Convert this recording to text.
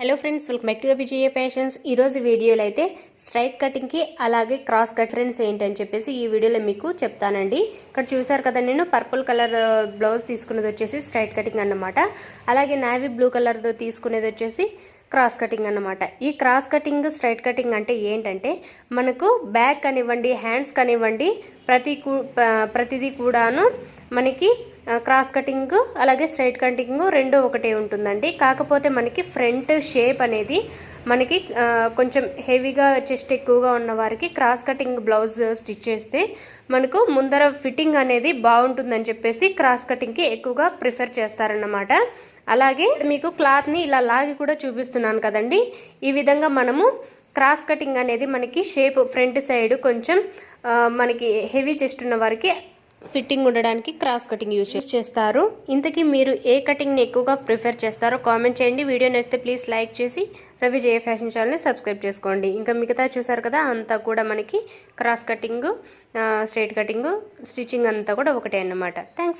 Hello friends welcome back to Vijaya fashions ఈరోజు వీడియోలో అయితే స్ట్రైట్ కటింగ్కి అలాగే క్రాస్ కట్ ఫ్రెండ్స్ ఏంటని చెప్పేసి ఈ వీడియోలో మీకు చెప్తానండి. ఇక్కడ చూసారు కదా నేను పర్పుల్ కలర్ బ్లౌజ్ తీసుకున్నది వచ్చేసి స్ట్రైట్ కటింగ్ అన్నమాట. అలాగే నావీ బ్లూ కలర్ తీసుకునేది వచ్చేసి క్రాస్ కటింగ్ అన్నమాట. ఈ క్రాస్ కటింగ్ స్ట్రైట్ కటింగ్ అంటే ఏంటంటే మనకు బ్యాక్ కానివ్వండి హ్యాండ్స్ కానివ్వండి ప్రతి కూ- ప్రతిదీ కూడాను మనకి క్రాస్ కటింగ్ అలాగే స్ట్రైట్ కటింగ్ రెండు ఒకటే ఉంటుందండి. కాకపోతే మనకి ఫ్రంట్ షేప్ అనేది మనకి కొంచెం హెవీగా చెస్ట్ ఎక్కువగా ఉన్న వారికి క్రాస్ కటింగ్ బ్లౌజ్ స్టిచ్ చేస్తే మనకు ముందర ఫిట్టింగ్ అనేది బాగుంటుందని చెప్పేసి క్రాస్ కటింగ్కి ఎక్కువగా ప్రిఫర్ చేస్తారన్నమాట. అలాగే మీకు క్లాత్ని ఇలా లాగి కూడా చూపిస్తున్నాను కదండి. ఈ విధంగా మనము క్రాస్ కటింగ్ అనేది మనకి షేప్ ఫ్రంట్ సైడ్ కొంచెం మనకి హెవీ చెస్ట్ ఉన్న వారికి ఫిట్టింగ్ ఉండడానికి క్రాస్ కటింగ్ యూజ్ చేస్తారు. ఇంతకీ మీరు ఏ కటింగ్ని ఎక్కువగా ప్రిఫర్ చేస్తారో కామెంట్ చేయండి. వీడియో నచ్చితే ప్లీజ్ లైక్ చేసి రవి జయ ఫ్యాషన్ ఛానల్ని సబ్స్క్రైబ్ చేసుకోండి. ఇంకా మిగతా చూసారు కదా అంతా కూడా మనకి cross cutting straight cutting stitching అంతా కూడా ఒకటే అన్నమాట. థ్యాంక్స్